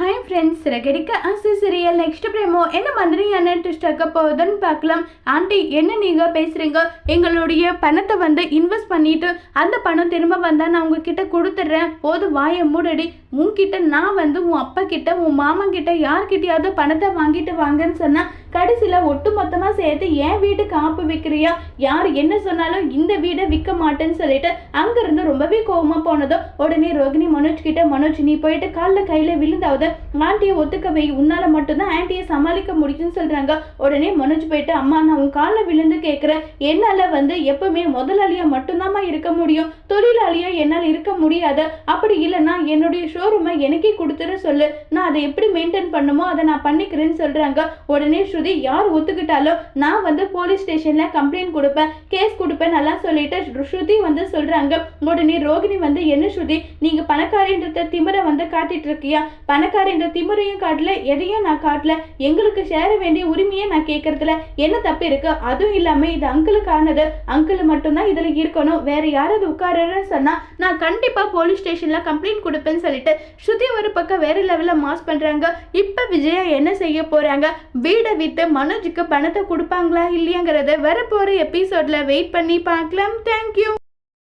Hi friends Siragadikka ஆசை serial next பிரேமோ. என்ன மாதிரியான ட்விஸ்ட் ஆக்க போகுதுன்னு பார்க்கலாம். ஆண்டி என்ன நீங்கள் பேசுகிறீங்க எங்களுடைய பணத்தை வந்து இன்வெஸ்ட் பண்ணிட்டு அந்த பணம் திரும்ப வந்தால் நான் உங்ககிட்ட கொடுத்துட்றேன். போது வாயை மூடடி. உன்கிட்ட நான் வந்து உன் அப்பா கிட்ட உன் மாமா கிட்ட யார்கிட்டயாவது பணத்தை வாங்கிட்டு வாங்கன்னு சொன்னால் கடைசியில் ஒட்டு மொத்தமாக சேர்த்து என் வீடு காப்பு விற்கிறியா யார் என்ன சொன்னாலும் இந்த வீடை விற்க மாட்டேன்னு சொல்லிட்டு அங்கேருந்து ரொம்பவே கோபமாக போனதோ உடனே ரோகிணி மனோஜ் கிட்ட மனோஜ் நீ போயிட்டு காலில் கையில் விழுந்தாவது ஆண்டியை ஒத்துக்க வை. உன்னால மட்டும்தான் ஆண்டியை சமாளிக்க முடியும்னு சொல்றாங்க. உடனே மனோஜ் போயிட்டு அம்மா நான் உன் காலில் விழுந்து கேட்குறேன் என்னால வந்து எப்பவுமே முதலாளியா மட்டும்தாம்மா இருக்க முடியும். தொழிலாளியாக என்னால் இருக்க முடியாது. அப்படி இல்லைன்னா என்னுடைய ஷோரூமை எனக்கே கொடுத்துட சொல்லு. நான் அதை எப்படி மெயின்டைன் பண்ணுமோ அதை நான் பண்ணிக்கிறேன்னு சொல்றாங்க. உடனே ஸ்ருதி யார் ஒத்துக்கிட்டாலும் நான் வந்து போலீஸ் ஸ்டேஷன்ல கம்ப்ளைண்ட் கொடுப்பேன் கேஸ் கொடுப்பேன் நல்லா சொல்லிட்டு ஸ்ருதி வந்து சொல்றாங்க. உடனே ரோகிணி வந்து என்ன ஸ்ருதி? நீங்க பணக்காரன்ற திமிரை வந்து காட்டிட்டு இருக்கியா? பணக்காரன்ற திமிரையும் காட்டல எதையும் நான் காட்டல. எங்களுக்கு சேர வேண்டிய உரிமையை நான் கேட்கறதுல என்ன தப்பு இருக்கு? அதுவும் இல்லாம இது அங்கிளுக்கானது. அங்கிள் மட்டும்தான் இதுல இருக்கணும். வேற யாராவது உட்காருன்னு சொன்னா நான் கண்டிப்பா போலீஸ் ஸ்டேஷன்ல கம்ப்ளைண்ட் கொடுப்பேன்னு சொல்லிட்டு ஸ்ருதி ஒரு பக்கம் வேற லெவல்ல மாஸ் பண்றாங்க. இப்ப விஜயா என்ன செய்ய போறாங்க? வீடை விட்டு மனோஜுக்கு பணத்தை கொடுப்பாங்களா இல்லையாங்கிறத வரப்போற எபிசோட்ல வெயிட் பண்ணி பார்க்கலாம். தேங்க்யூ